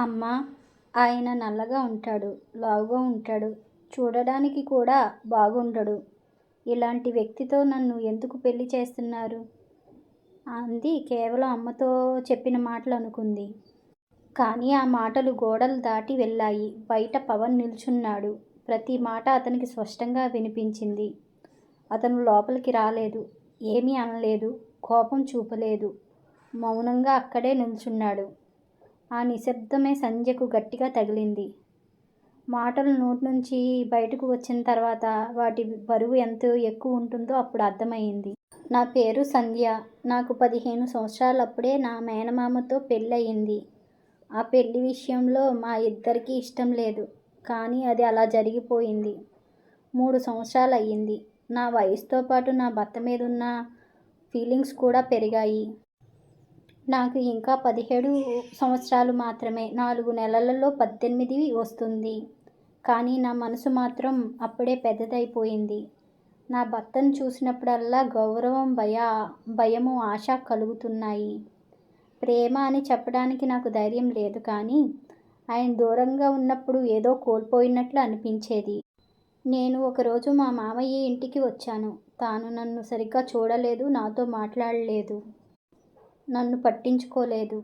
అమ్మా ఆయన నల్లగా ఉంటాడు లావుగా ఉంటాడు చూడడానికి కూడా బాగుండడు. ఇలాంటి వ్యక్తితో నన్ను ఎందుకు పెళ్ళి చేస్తున్నారు? అంది కేవలం అమ్మతో చెప్పిన మాటలు అనుకుంది. కానీ ఆ మాటలు గోడలు దాటి వెళ్ళాయి. బయట పవన్ నిల్చున్నాడు. ప్రతి మాట అతనికి స్పష్టంగా వినిపించింది. అతను లోపలికి రాలేదు. ఏమీ అనలేదు. కోపం చూపలేదు. మౌనంగా అక్కడే నిల్చున్నాడు. ఆ నిశ్శబ్దమే సంధ్యకు గట్టిగా తగిలింది. మాటలు నోటి నుంచి బయటకు వచ్చిన తర్వాత వాటి బరువు ఎంత ఎక్కువ ఉంటుందో అప్పుడు అర్థమైంది. నా పేరు సంధ్య. నాకు పదిహేను సంవత్సరాలప్పుడే నా మేనమామతో పెళ్ళయింది. ఆ పెళ్ళి విషయంలో మా ఇద్దరికీ ఇష్టం లేదు. కానీ అది అలా జరిగిపోయింది. మూడు సంవత్సరాలు అయ్యింది నా వయసుతో పాటు నా భర్త మీద ఉన్న ఫీలింగ్స్ కూడా పెరిగాయి. నాకు ఇంకా పదిహేడు సంవత్సరాలు మాత్రమే. నాలుగు నెలలలో పద్దెనిమిది వస్తుంది. కానీ నా మనసు మాత్రం అప్పుడే పెద్దదైపోయింది. నా భర్తను చూసినప్పుడల్లా గౌరవం భయ భయము ఆశ కలుగుతున్నాయి. ప్రేమ అని చెప్పడానికి నాకు ధైర్యం లేదు కానీ ఆయన దూరంగా ఉన్నప్పుడు ఏదో కోల్పోయినట్లు అనిపించేది. నేను ఒకరోజు మా మామయ్య ఇంటికి వచ్చాను. తాను నన్ను సరిగ్గా చూడలేదు నాతో మాట్లాడలేదు. నన్ను పట్టించుకోలేదు.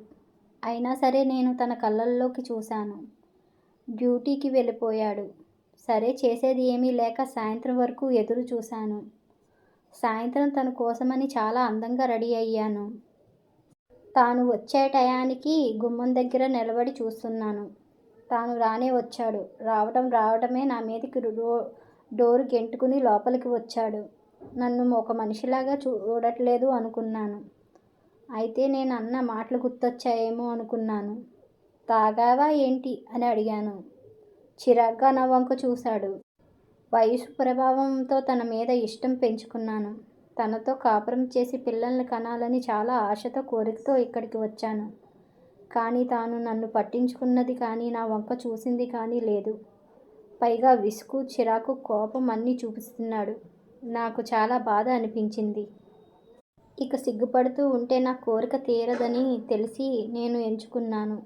అయినా సరే నేను తన కళ్ళల్లోకి చూశాను. డ్యూటీకి వెళ్ళిపోయాడు. సరే చేసేది ఏమీ లేక సాయంత్రం వరకు ఎదురు చూశాను. సాయంత్రం తన కోసమని చాలా అందంగా రెడీ అయ్యాను. తాను వచ్చే టయానికి గుమ్మం దగ్గర నిలబడి చూస్తున్నాను. తాను రానే వచ్చాడు. రావడం రావడమే నా మీదకి డో డోర్ గెంటుకుని లోపలికి వచ్చాడు. నన్ను ఒక మనిషిలాగా చూడట్లేదు అనుకున్నాను. అయితే నేను అన్న మాటలు గుర్తొచ్చాయేమో అనుకున్నాను. తాగావా ఏంటి? అని అడిగాను. చిరాగ్గా నా వంక చూశాడు. వయసు ప్రభావంతో తన మీద ఇష్టం పెంచుకున్నాను. తనతో కాపురం చేసి పిల్లల్ని కనాలని చాలా ఆశతో కోరికతో ఇక్కడికి వచ్చాను. కానీ తాను నన్ను పట్టించుకున్నది కానీ నా వంక చూసింది కానీ లేదు. పైగా విసుగు చిరాకు కోపం అన్నీ చూపిస్తున్నాడు. నాకు చాలా బాధ అనిపించింది. ఇక సిగ్గుపడుతూ ఉంటే నా కోరిక తీరదని తెలిసి నేను ఎంచుకున్నాను.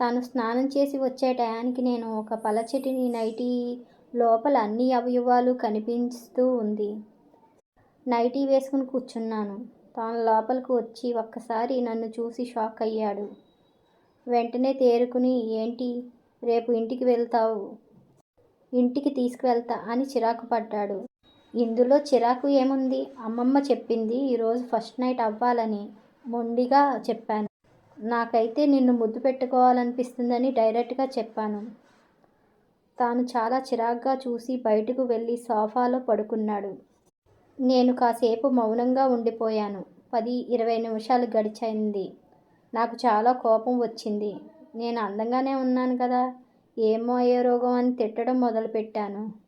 తాను స్నానం చేసి వచ్చే టయానికి నేను ఒక పలచటిని నైటీ లోపల అన్ని అవయవాలు కనిపిస్తూ ఉంది. నైటీ వేసుకుని కూర్చున్నాను. తాను లోపలికి వచ్చి ఒక్కసారి నన్ను చూసి షాక్ అయ్యాడు. వెంటనే తేరుకుని ఏంటి? రేపు ఇంటికి వెళ్తావు? ఇంటికి తీసుకువెళ్తా అని చిరాకు పడ్డాడు. ఇందులో చిరాకు ఏముంది? అమ్మమ్మ చెప్పింది ఈరోజు ఫస్ట్ నైట్ అవ్వాలని మొండిగా చెప్పాను. నాకైతే నిన్ను ముద్దు పెట్టుకోవాలనిపిస్తుందని డైరెక్ట్గా చెప్పాను. తాను చాలా చిరాగ్గా చూసి బయటకు వెళ్ళి సోఫాలో పడుకున్నాడు. నేను కాసేపు మౌనంగా ఉండిపోయాను. పది ఇరవై నిమిషాలు గడిచైంది నాకు చాలా కోపం వచ్చింది. నేను అందంగానే ఉన్నాను కదా? ఏమో ఏ రోగం అని తిట్టడం మొదలుపెట్టాను.